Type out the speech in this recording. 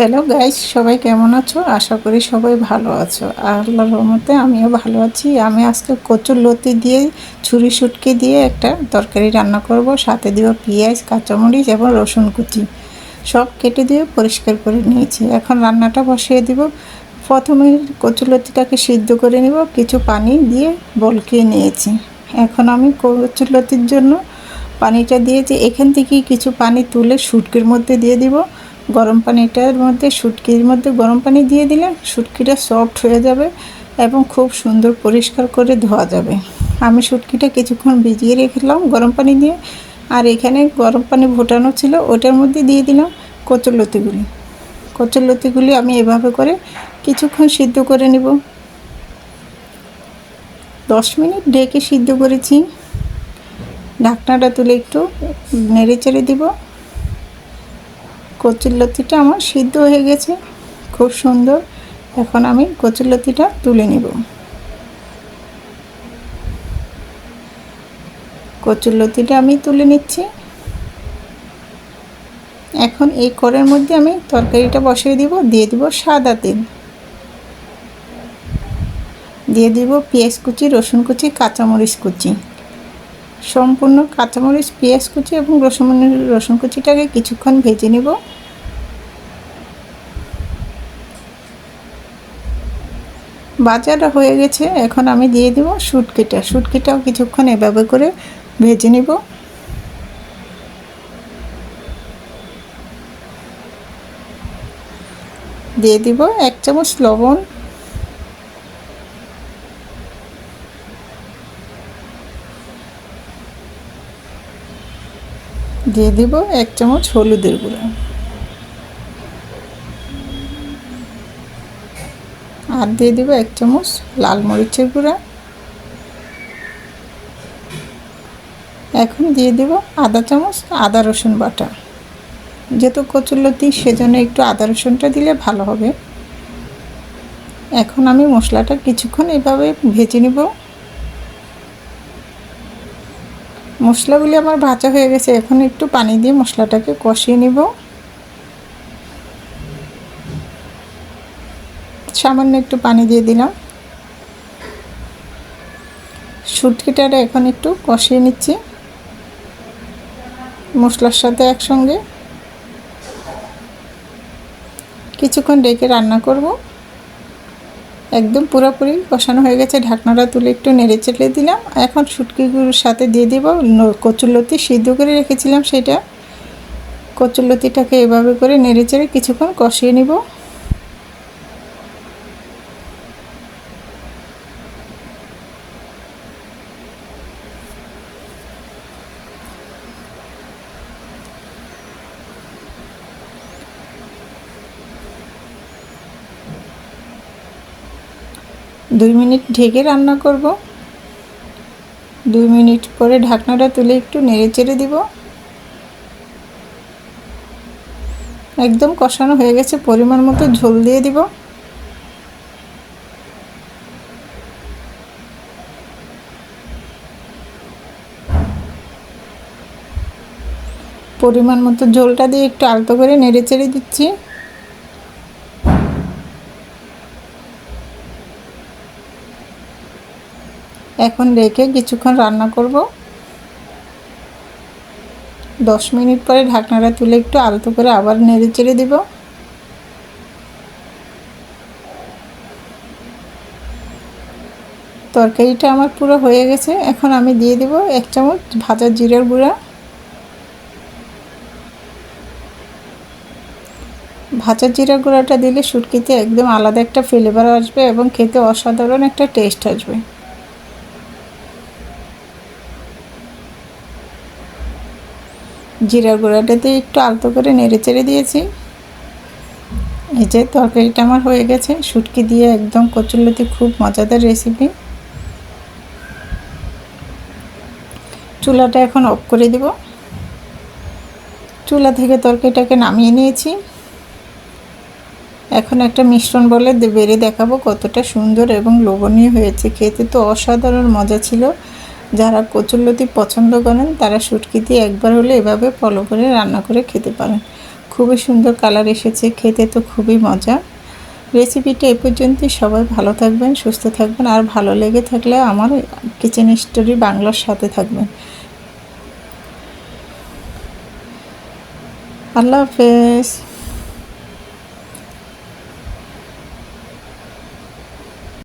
Hello guys সবাই কেমন আছো? আশা করি সবাই ভালো আছো। আল্লাহর রহমতে আমিও ভালো আছি। আমি আজকে কচুর লতি দিয়ে, ছুরি শুটকি দিয়ে একটা তরকারি রান্না করব। সাথে দিব পেঁয়াজ, কাঁচামরিচ এবং রসুন কুচি। সব কেটে দিয়ে পরিষ্কার করে নিয়েছি। এখন রান্নাটা বসিয়ে দিব। প্রথমে কচুর লতিটাকে সিদ্ধ করে নিব। কিছু পানি দিয়ে বলকিয়ে নিয়েছি। এখন আমি কচুর লতির জন্য পানিটা দিয়েছি। এখান থেকে কিছু পানি তুলে শুটকির মধ্যে দিয়ে দিব। গরম পানিটার মধ্যে শুটকির মধ্যে গরম পানি দিয়ে দিলে শুটকিটা সফট হয়ে যাবে এবং খুব সুন্দর পরিষ্কার করে ধোয়া যাবে। আমি শুটকিটা কিছুক্ষণ ভিজিয়ে রেখেলাম গরম পানি দিয়ে। আর এখানে গরম পানি ফোটানো ছিল, ওটার মধ্যে দিয়ে দিলাম কচুরলতিগুলি কচুরলতিগুলি আমি এভাবে করে কিছুক্ষণ সিদ্ধ করে নেব। দশ মিনিট ঢেকে সিদ্ধ করেছি। ঢাকনাটা তুলে একটু নেড়ে চেড়ে দিব। কচুরলতিটা আমার সিদ্ধ হয়ে গেছে, খুব সুন্দর। এখন আমি কচুরলতিটা তুলে নিব। কচুরলতিটা আমি তুলে নিচ্ছি। এখন এই কড়ের মধ্যে আমি তরকারিটা বসিয়ে দিব, দিয়ে দিব সাদা তেল। দিয়ে দিব পেঁয়াজ কুচি, রসুন কুচি, কাঁচামরিচ কুচি। সম্পূর্ণ কাঁচামরিচ, পেঁয়াজ কুচি এবং রসুন রসুন কুচিটাকে কিছুক্ষণ ভেজে নেব। বাজারটা হয়ে গেছে, এখন আমি দিয়ে দেব শুটকিটা। শুটকিটাও কিছুক্ষণ এভাবে করে ভেজে নেব। দিয়ে দিব এক চামচ লবণ দিয়ে দিব এক চামচ হলুদের গুঁড়া। আর দিয়ে দিব এক চামচ লাল মরিচের গুঁড়া। এখন দিয়ে দেব আদা চামচ আদা রসুন বাটা। যেহেতু কচুরলতি, সেজন্য একটু আদা রসুনটা দিলে ভালো হবে। এখন আমি মশলাটা কিছুক্ষণ এভাবে ভেজে নেব। মশলাগুলি আমার ভাজা হয়ে গেছে, এখন একটু পানি দিয়ে মশলাটাকে কষিয়ে নেব। সামান্য একটু পানি দিয়ে দিলাম। শুটকিটাটা এখন একটু কষিয়ে নিচ্ছি। মশলার সাথে একসঙ্গে। কিছুক্ষণ ডেকে রান্না করব। একদম পুরোপুরি কষানো হয়ে গেছে, ঢাকনাটা তুলে একটু নেড়ে চেটে দিলাম। এখন শুটকিগুলোর সাথে দিয়ে দিব কচুরলতি সিদ্ধ করে রেখেছিলাম সেটা। কচুরলতিটাকে এভাবে করে নেড়ে চেড়ে কিছুক্ষণ কষিয়ে নিব। দুই মিনিট ঢেকে রান্না করব। দুই মিনিট পরে ঢাকনাটা তুলে একটু নেড়ে চেড়ে দিব। একদম কষানো হয়ে গেছে, পরিমাণ মতো ঝোল দিয়ে দিব। পরিমাণ মতো ঝোলটা দিয়ে একটু আলতো করে নেড়ে চেড়ে দিচ্ছি। এখন রেখে কিছুক্ষণ রান্না করব। দশ মিনিট পরে ঢাকনাটা তুলে একটু আলতো করে আবার নেড়ে চেড়ে দিব। তরকারিটা আমার পুরো হয়ে গেছে। এখন আমি দিয়ে দিব এক চামচ ভাজা জিরার গুঁড়া। ভাজা জিরা গুঁড়াটা দিলে শুটকিতে একদম আলাদা একটা ফ্লেভার আসবে এবং খেতে অসাধারণ একটা টেস্ট আসবে। জিরা গুঁড়াটাতে একটু আলতো করে নেড়ে চেড়ে দিয়েছি। এই যে তরকারিটা আমার হয়ে গেছে। শুটকি দিয়ে একদম কচুরলতি খুব মজাদার রেসিপি চুলাটা এখন অফ করে দেব। চুলা থেকে তরকারিটাকে নামিয়ে নিয়েছি। এখন একটা মিশ্রণ বলে বেড়ে দেখাবো কতটা সুন্দর এবং লোভনীয় হয়েছে। খেতে তো অসাধারণ মজা ছিল। যারা কচুরলতি পছন্দ করেন, তারা শুটকিতে একবার হলে এভাবে ফলো করে রান্না করে খেতে পারেন। খুবই সুন্দর কালার এসেছে, খেতে তো খুবই মজা। রেসিপিটা এ পর্যন্তই। সবাই ভালো থাকবেন, সুস্থ থাকবেন। আর ভালো লেগে থাকলে আমার কিচেন স্টোরি বাংলার সাথে থাকবেন। আল্লাহ হাফেজ।